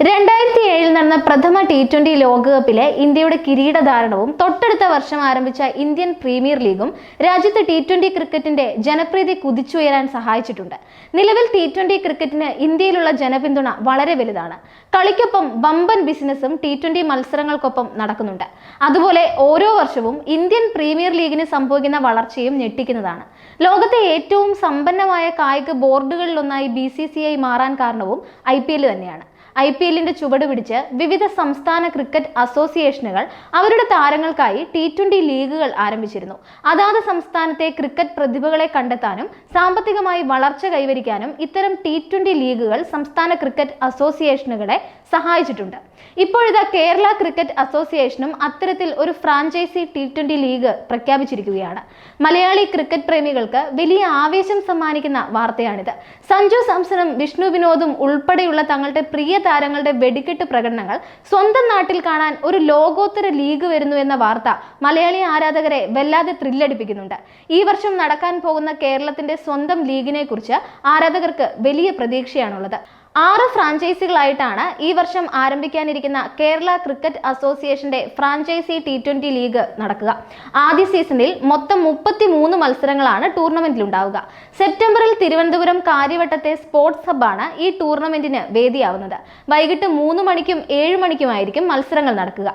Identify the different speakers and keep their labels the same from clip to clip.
Speaker 1: രണ്ടായിരത്തി ഏഴിൽ നടന്ന പ്രഥമ ടി ട്വന്റി ലോകകപ്പിലെ ഇന്ത്യയുടെ കിരീടധാരണവും തൊട്ടടുത്ത വർഷം ആരംഭിച്ച ഇന്ത്യൻ പ്രീമിയർ ലീഗും രാജ്യത്ത് ടി ട്വന്റി ക്രിക്കറ്റിന്റെ ജനപ്രീതി കുതിച്ചുയരാൻ സഹായിച്ചിട്ടുണ്ട്. നിലവിൽ ടി ട്വന്റി ക്രിക്കറ്റിന് ഇന്ത്യയിലുള്ള ജനപിന്തുണ വളരെ വലുതാണ്. കളിക്കൊപ്പം വമ്പൻ ബിസിനസ്സും ടി ട്വന്റി മത്സരങ്ങൾക്കൊപ്പം നടക്കുന്നുണ്ട്. അതുപോലെ ഓരോ വർഷവും ഇന്ത്യൻ പ്രീമിയർ ലീഗിന് സംഭവിക്കുന്ന വളർച്ചയും ഞെട്ടിക്കുന്നതാണ്. ലോകത്തെ ഏറ്റവും സമ്പന്നമായ കായിക ബോർഡുകളിലൊന്നായി ബി സി സി ഐ മാറാൻ കാരണവും ഐ പി എൽ തന്നെയാണ്. ഐ പി എല്ലിന്റെ ചുവട് പിടിച്ച് വിവിധ സംസ്ഥാന ക്രിക്കറ്റ് അസോസിയേഷനുകൾ അവരുടെ താരങ്ങൾക്കായി ടി ട്വന്റി ലീഗുകൾ ആരംഭിച്ചിരുന്നു. അതാത് സംസ്ഥാനത്തെ ക്രിക്കറ്റ് പ്രതിഭകളെ കണ്ടെത്താനും സാമ്പത്തികമായി വളർച്ച കൈവരിക്കാനും ഇത്തരം ടി ട്വന്റി ലീഗുകൾ സംസ്ഥാന ക്രിക്കറ്റ് അസോസിയേഷനുകളെ സഹായിച്ചിട്ടുണ്ട്. ഇപ്പോഴിതാ കേരള ക്രിക്കറ്റ് അസോസിയേഷനും അത്തരത്തിൽ ഒരു ഫ്രാഞ്ചൈസി ടി ട്വന്റി ലീഗ് പ്രഖ്യാപിച്ചിരിക്കുകയാണ്. മലയാളി ക്രിക്കറ്റ് പ്രേമികൾക്ക് വലിയ ആവേശം സമ്മാനിക്കുന്ന വാർത്തയാണിത്. സഞ്ജു സാംസണും വിഷ്ണു വിനോദും ഉൾപ്പെടെയുള്ള തങ്ങളുടെ പ്രിയ താരങ്ങളുടെ വെടിക്കെട്ട് പ്രകടനങ്ങൾ സ്വന്തം നാട്ടിൽ കാണാൻ ഒരു ലോകോത്തര ലീഗ് വരുന്നു എന്ന വാർത്ത മലയാളി ആരാധകരെ വല്ലാതെ ത്രില്ലടിപ്പിക്കുന്നുണ്ട്. ഈ വർഷം നടക്കാൻ പോകുന്ന കേരളത്തിന്റെ സ്വന്തം ലീഗിനെ കുറിച്ച് ആരാധകർക്ക് വലിയ പ്രതീക്ഷയാണുള്ളത്. ആറ് ഫ്രാഞ്ചൈസികളായിട്ടാണ് ഈ വർഷം ആരംഭിക്കാനിരിക്കുന്ന കേരള ക്രിക്കറ്റ് അസോസിയേഷന്റെ ഫ്രാഞ്ചൈസി ടി ട്വന്റി ലീഗ് നടക്കുക. ആദ്യ സീസണിൽ മൊത്തം മുപ്പത്തി മൂന്ന് മത്സരങ്ങളാണ് ടൂർണമെന്റിൽ ഉണ്ടാവുക സെപ്റ്റംബറിൽ തിരുവനന്തപുരം കാര്യവട്ടത്തെ സ്പോർട്സ് ഹബ്ബാണ് ഈ ടൂർണമെന്റിന് വേദിയാവുന്നത്. വൈകിട്ട് മൂന്ന് മണിക്കും ഏഴ് മണിക്കുമായിരിക്കും മത്സരങ്ങൾ നടക്കുക.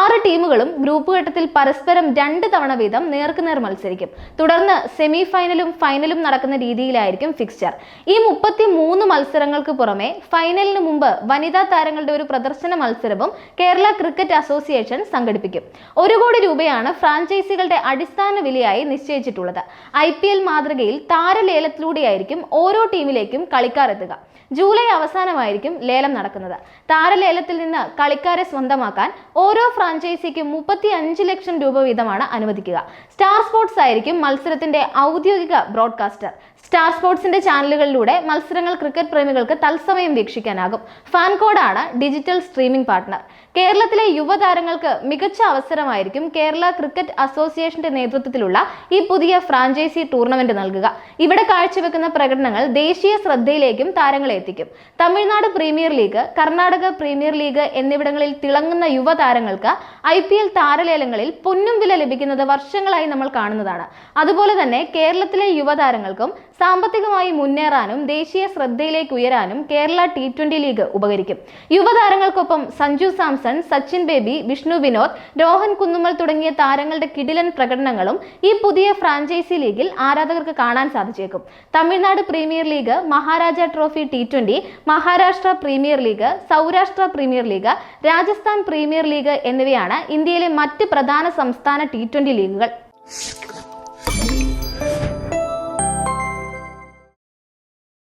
Speaker 1: ആറ് ടീമുകളും ഗ്രൂപ്പ് ഘട്ടത്തിൽ പരസ്പരം രണ്ട് തവണ വീതം നേർക്കുനേർ മത്സരിക്കും. തുടർന്ന് സെമി ഫൈനലും ഫൈനലും നടക്കുന്ന രീതിയിലായിരിക്കും ഫിക്സ്ചർ. ഈ മുപ്പത്തി മൂന്ന് മത്സരങ്ങൾക്ക് പുറമെ ഫൈനലിന് മുമ്പ് വനിതാ താരങ്ങളുടെ ഒരു പ്രദർശന മത്സരവും കേരള ക്രിക്കറ്റ് അസോസിയേഷൻ സംഘടിപ്പിക്കും. ഒരു കോടി രൂപയാണ് ഫ്രാഞ്ചൈസികളുടെ അടിസ്ഥാന വിലയായി നിശ്ചയിച്ചിട്ടുള്ളത്. ഐ പി എൽ മാതൃകയിൽ താരലേലത്തിലൂടെയായിരിക്കും ഓരോ ടീമിലേക്കും കളിക്കാർ എത്തുക. ജൂലൈ അവസാനമായിരിക്കും ലേലം നടക്കുന്നത്. താരലേലത്തിൽ നിന്ന് കളിക്കാരെ സ്വന്തമാക്കാൻ ഓരോ ഫ്രാഞ്ചൈസിക്കും മുപ്പത്തി അഞ്ച് ലക്ഷം രൂപ വീതമാണ് അനുവദിക്കുക. സ്റ്റാർ സ്പോർട്സ് ആയിരിക്കും മത്സരത്തിന്റെ ഔദ്യോഗിക ബ്രോഡ്കാസ്റ്റർ. സ്റ്റാർ സ്പോർട്സിന്റെ ചാനലുകളിലൂടെ മത്സരങ്ങൾ ക്രിക്കറ്റ് പ്രേമികൾക്ക് തത്സമയം വീക്ഷിക്കാനാകും. ഫാൻകോഡാണ് ഡിജിറ്റൽ സ്ട്രീമിംഗ് പാർട്ട്ണർ. കേരളത്തിലെ യുവതാരങ്ങൾക്ക് മികച്ച അവസരമായിരിക്കും കേരള ക്രിക്കറ്റ് അസോസിയേഷന്റെ നേതൃത്വത്തിലുള്ള ഈ പുതിയ ഫ്രാഞ്ചൈസി ടൂർണമെന്റ് നൽകുക. ഇവിടെ കാഴ്ചവെക്കുന്ന പ്രകടനങ്ങൾ ദേശീയ ശ്രദ്ധയിലേക്കും താരങ്ങളെ എത്തിക്കും. Tamil Nadu premier league Karnataka premier league എന്നിവിടങ്ങളിൽ തിളങ്ങുന്ന യുവതാരങ്ങൾക്ക് ഐ പി എൽ താരലേലങ്ങളിൽ പൊന്നും വില ലഭിക്കുന്നത് വർഷങ്ങളായി നമ്മൾ കാണുന്നതാണ്. അതുപോലെ തന്നെ കേരളത്തിലെ യുവതാരങ്ങൾക്കും സാമ്പത്തികമായി മുന്നേറാനും ദേശീയ ശ്രദ്ധയിലേക്ക് ഉയരാനും കേരള ടി ട്വന്റി ലീഗ് ഉപകരിക്കും. യുവതാരങ്ങൾക്കൊപ്പം സഞ്ജു സാംസൺ സച്ചിൻ ബേബി വിഷ്ണു വിനോദ് രോഹൻ കുന്നുമ്മൽ തുടങ്ങിയ താരങ്ങളുടെ കിടിലൻ പ്രകടനങ്ങളും ഈ പുതിയ ഫ്രാഞ്ചൈസി ലീഗിൽ ആരാധകർക്ക് കാണാൻ സാധിച്ചേക്കും. Tamil Nadu premier league Maharaja trophy T twenty Maharashtra premier league Saurashtra premier league Rajasthan premier league എന്നിവയാണ് ഇന്ത്യയിലെ മറ്റ് പ്രധാന സംസ്ഥാന ടി ട്വന്റി ലീഗുകൾ.